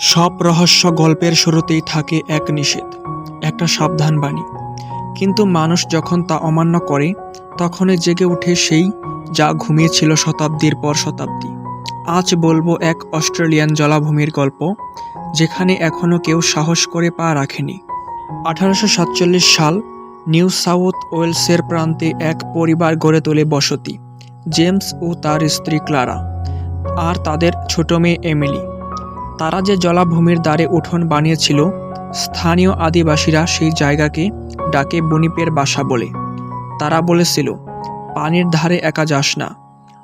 সব রহস্য গল্পের শুরুতেই থাকে এক নিষেধ, একটা সাবধান বাণী। কিন্তু মানুষ যখন তা অমান্য করে, তখনই জেগে ওঠে সেই যা ঘুমিয়েছিল শতাব্দীর পর শতাব্দী। আজ বলব এক অস্ট্রেলিয়ান জলাভূমির গল্প, যেখানে এখনও কেউ সাহস করে পা রাখেনি। আঠারোশো সাতচল্লিশ সাল নিউ সাউথ ওয়েলসের প্রান্তে এক পরিবার গড়ে তোলে বসতি, জেমস ও তার স্ত্রী ক্লারা, আর তাদের ছোট মেয়ে এমিলি। তারা যে জলাভূমির দ্বারে উঠোন বানিয়েছিল, স্থানীয় আদিবাসীরা সেই জায়গাকে ডাকে বনিপের বাসা বলে। তারা বলেছিল, পানির ধারে একা যাস না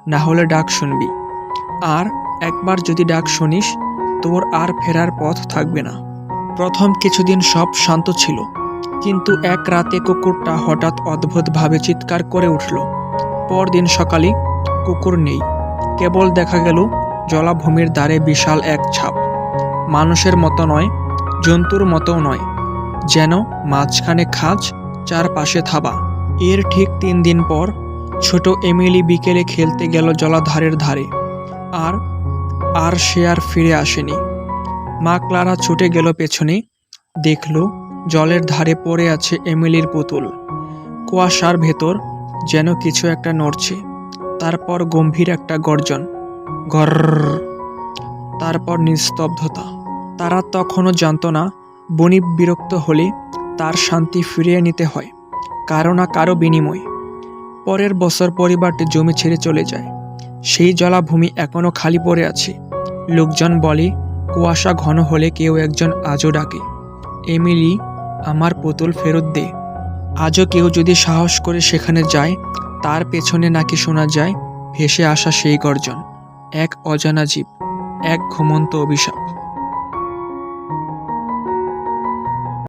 না হলে ডাক শুনবি। আর একবার যদি ডাক শুনিস, তোর আর ফেরার পথ থাকবে না। প্রথম কিছুদিন সব শান্ত ছিল, কিন্তু এক রাতে কুকুরটা হঠাৎ অদ্ভুতভাবে চিৎকার করে উঠল। পরদিন সকালে কুকুর নেই, কেবল দেখা গেল জলাভূমির দ্বারে বিশাল এক ছাপ। মানুষের মতো নয়, জন্তুর মতোও নয়। যেন মাঝখানে খাঁজ, চারপাশে থাবা। এর ঠিক তিন দিন পর ছোট এমিলি বিকেলে খেলতে গেল জলাধারের ধারে। আর আর সে আর ফিরে আসেনি। মা ক্লারা ছুটে গেল পেছনে। দেখল জলের ধারে পড়ে আছে এমিলির পুতুল। কুয়াশার ভেতর যেন কিছু একটা নড়ছে। তারপর গম্ভীর একটা গর্জন। ঘর তারপর নিস্তব্ধতা। তারা তখনও জানত না বনি বিরক্ত হলে তার শান্তি ফিরিয়ে নিতে হয়, কারও না কারও বিনিময়। পরের বছর পরিবারটি জমি ছেড়ে চলে যায়। সেই জলাভূমি এখনও খালি পড়ে আছে। লোকজন বলে, কুয়াশা ঘন হলে কেউ একজন আজও ডাকে, এমিলি, আমার পুতুল ফেরত দে। আজও কেউ যদি সাহস করে সেখানে যায়, তার পেছনে নাকি শোনা যায়, ভেসে আসা সেই গর্জন। এক অজানা জীব, এক ঘুমন্ত অভিশাপ।